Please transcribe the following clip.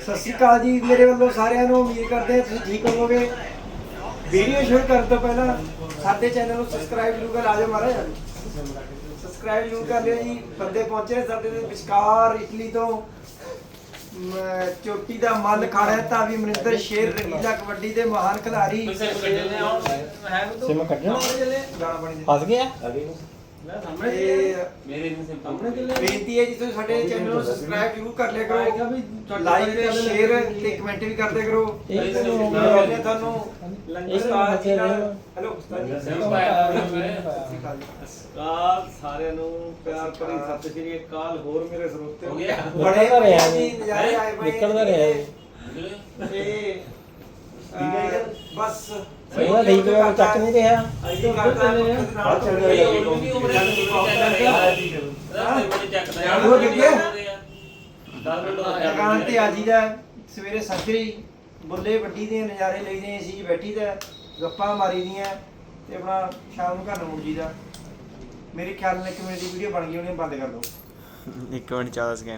ਸਤਿ ਸ਼੍ਰੀ ਅਕਾਲ ਜੀ ਮੇਰੇ ਵੱਲੋਂ ਸਾਰਿਆਂ ਨੂੰ ਉਮੀਦ ਕਰਦੇ ਹਾਂ ਤੁਸੀਂ ਠੀਕ ਹੋਵੋਗੇ। ਵੀਡੀਓ ਸ਼ੁਰੂ ਕਰਨ ਤੋਂ ਪਹਿਲਾਂ ਸਾਡੇ ਚੈਨਲ ਨੂੰ ਸਬਸਕ੍ਰਾਈਬ ਜ਼ਰੂਰ ਕਰ ਆਜੋ ਮਹਾਰਾਜ। ਸਬਸਕ੍ਰਾਈਬ ਜ਼ਰੂਰ ਕਰ ਲਿਓ ਜੀ ਬੰਦੇ ਪਹੁੰਚੇ ਸਾਡੇ ਦੇ ਵਿਚਕਾਰ ਇਟਲੀ ਤੋਂ। ਮ, ਚੋਟੀ ਦਾ ਮੱਲ ਖਾੜਾ ਤਾਂ ਵੀ ਮਨਿੰਦਰ ਸ਼ੇਰ ਰੰਗੀਲਾ ਕਬੱਡੀ ਦੇ ਮਹਾਨ ਖਿਡਾਰੀ। ਸਿਮ ਕੱਢਣਾ ਗਾਣਾ ਬਣੀ ਫਸ ਗਿਆ ਤੇ ਮੇਰੇ ਨੂੰ ਸਿੰਪਲ ਬੇਨਤੀ ਹੈ ਜੀ ਤੁਸੀਂ ਸਾਡੇ ਚੈਨਲ ਨੂੰ ਸਬਸਕ੍ਰਾਈਬ ਜ਼ਰੂਰ ਕਰ ਲਿਆ ਕਰੋ। ਲਾਈਕ ਸ਼ੇਅਰ ਤੇ ਕਮੈਂਟ ਵੀ ਕਰਦੇ ਕਰੋ। ਇੱਕ ਤੇ ਨੂੰ ਮਿਲਦੇ ਹਾਂ ਤੁਹਾਨੂੰ ਇੱਕ ਉਸਤਾਦ ਜੀ ਨਾਲ ਨੂੰ ਹੈਲੋ ਉਸਤਾਦ ਜੀ। ਸਿੰਪਲ ਸਤਿ ਸ਼੍ਰੀ ਅਕਾਲ ਜੀ। ਕਾਲ ਸਾਰਿਆਂ ਨੂੰ ਪਿਆਰ ਭਰੀ ਸਤਿ ਸ਼੍ਰੀ ਅਕਾਲ। ਹੋਰ ਮੇਰੇ ਸਰੋਤੇ ਹੋ ਗਿਆ। ਬੜੇ ਨਿਕਲਦਾ ਰਿਹਾ ਜੀ ਜੀ। ਨਜ਼ਾਰੇ ਆਏ ਪਏ ਨਿਕਲਦਾ ਰਿਹਾ ਜੀ। ਤੇ ਅਹ, ਬਸ। ਸਹੀਵਾ ਠੀਕ ਹੈ ਚੱਕ ਨਹੀਂ ਰਿਹਾ। ਅੱਜ ਤੋਂ ਕਰਦਾ ਬਾਅਦ ਚ ਇਹ ਉਹ ਵੀ ਉਮਰ ਦਾ ਨਹੀਂ ਚੱਕਦਾ ਯਾਰ ਹੋ। ਗਿਆ? ਚੱਕਦਾ ਦੁਕਾਨ ਤੇ ਆਜੀ ਦਾ ਸਵੇਰੇ ਸੱਜਰੀ ਬੁੱਲੇ ਵੱਡੀ ਦੇ ਨਜ਼ਾਰੇ ਲਈਦੇ ਸੀ ਬੈਠੀ ਦਾ ਗੱਪਾਂ ਮਾਰੀ ਦੀਆਂ ਤੇ ਆਪਣਾ ਸ਼ਾਮ ਨੂੰ ਘਰ ਨੂੰ ਮੁੜ ਜੀਦਾ ਮੇਰੇ ਖਿਆਲ ਨਾਲ ਇੱਕ ਮਿੰਟ ਦੀ ਵੀਡੀਓ ਬਣ ਗਈ ਉਹਨੇ ਬੰਦ ਕਰ ਦਿਓ ਇੱਕ ਮਿੰਟ 14 ਸਕਿੰਟ